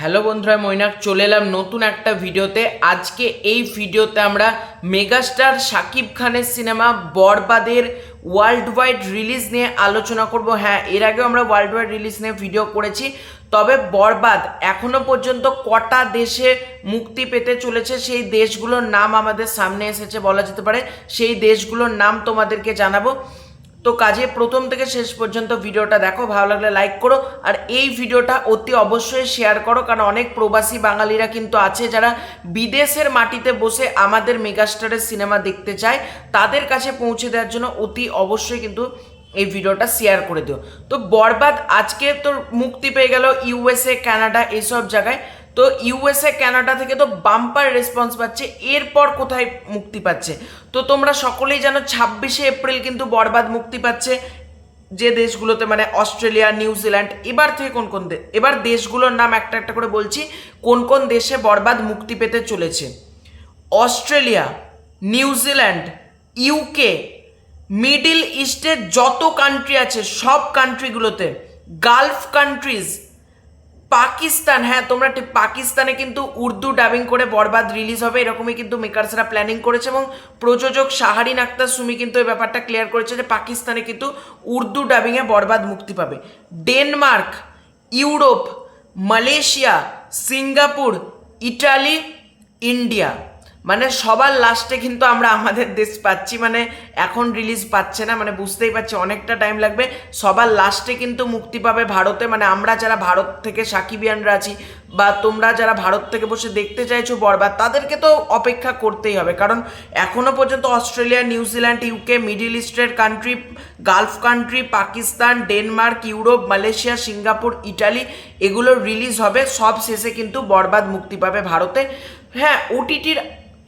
Hello বন্ধুরা মৈনাক। চলে এলাম নতুন একটা ভিডিওতে। আজকে এই ভিডিওতে আমরা মেগাস্টার শাকিব খানের সিনেমা বরবাদের ওয়ার্ল্ড ওয়াইড রিলিজ নিয়ে আলোচনা করব। হ্যাঁ এর আগেও আমরা ওয়ার্ল্ড ওয়াইড রিলিজ নিয়ে ভিডিও করেছি। তবে বরবাদ এখনও পর্যন্ত কটা দেশে মুক্তি পেতে চলেছে, সেই দেশগুলোর নাম আমাদের সামনে এসেছে বলা যেতে পারে। সেই দেশগুলোর নাম তোমাদেরকে জানাব। তো কাজে প্রথম থেকে শেষ পর্যন্ত ভিডিওটা দেখো, ভালো লাগলে লাইক করো, আর এই ভিডিওটা অতি অবশ্যই শেয়ার করো, কারণ অনেক প্রবাসী বাঙালিরা কিন্তু আছে যারা বিদেশের মাটিতে বসে আমাদের মেগাস্টারের সিনেমা দেখতে চায়, তাদের কাছে পৌঁছে দেওয়ার জন্য অতি অবশ্যই কিন্তু এই ভিডিওটা শেয়ার করে দিও। তো বরবাদ আজকে তোর মুক্তি পেয়ে গেল ইউএসএ কানাডা এইসব জায়গায়। তো ইউএসএ কানাডা থেকে তো বাম্পার রেসপন্স পাচ্ছে, এরপর কোথায় মুক্তি পাচ্ছে? তো তোমরা সকলেই জানো ছাব্বিশে এপ্রিল কিন্তু বরবাদ মুক্তি পাচ্ছে যে দেশগুলোতে মানে অস্ট্রেলিয়া নিউজিল্যান্ড এবার থেকে কোন কোন এবার দেশগুলোর নাম একটা একটা করে বলছি, কোন কোন দেশে বরবাদ মুক্তি পেতে চলেছে? অস্ট্রেলিয়া নিউজিল্যান্ড ইউকে মিডিল ইস্টের যত কান্ট্রি আছে, সব কান্ট্রিগুলোতে গালফ কান্ট্রিজ পাকিস্তান হ্যাঁ তোমরা ঠিক, পাকিস্তানে কিন্তু উর্দু ডাবিং করে বরবাদ রিলিজ হবে, এরকমই কিন্তু মেকার্সরা প্ল্যানিং করেছে এবং প্রযোজক শাহারিন আক্তার সুমি কিন্তু এই ব্যাপারটা ক্লিয়ার করেছে যে পাকিস্তানে কিন্তু উর্দু ডাবিংয়ে বরবাদ মুক্তি পাবে। Denmark, Europe, Malaysia, Singapore, Italy, India. মানে সবার লাস্টে কিন্তু আমরা আমাদের দেশ পাচ্ছি মানে এখন রিলিজ পাচ্ছে না মানে বুঝতেই পারছি অনেকটা টাইম লাগবে। সবার লাস্টে কিন্তু মুক্তি পাবে ভারতে মানে আমরা যারা ভারত থেকে সাকিবিয়ানরা আছি, বা তোমরা যারা ভারত থেকে বসে দেখতে চাইছো বরবাদ, তাদেরকে তো অপেক্ষা করতেই হবে। কারণ এখনও পর্যন্ত Australia New Zealand UK middle ইস্টের country Gulf country Pakistan Denmark Europe Malaysia Singapore Italy এগুলো রিলিজ হবে। সব শেষে কিন্তু বরবাদ মুক্তি পাবে ভারতে। হ্যাঁ ওটিটির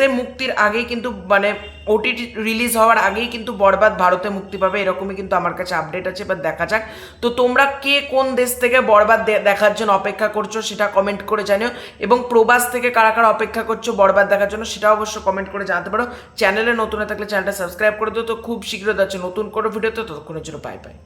তে মুক্তির আগেই কিন্তু মানে ওটিটি রিলিজ হওয়ার আগেই কিন্তু বরবাদ ভারতে মুক্তি পাবে, এরকমই কিন্তু আমার কাছে আপডেট আছে এবার দেখা যাক। তো তোমরা কে কোন দেশ থেকে বরবাদ দেখার জন্য অপেক্ষা করছ সেটা কমেন্ট করে জানিও, এবং প্রবাস থেকে কারা কারা অপেক্ষা করছ বরবাদ দেখার জন্য সেটা অবশ্য কমেন্ট করে জানাতে পারো। চ্যানেলে নতুন থাকলে চ্যানেলটা সাবস্ক্রাইব করে দিও, তো খুব শীঘ্র যাচ্ছে নতুন কোনো ভিডিওতে ততক্ষণের জন্য পাই পাই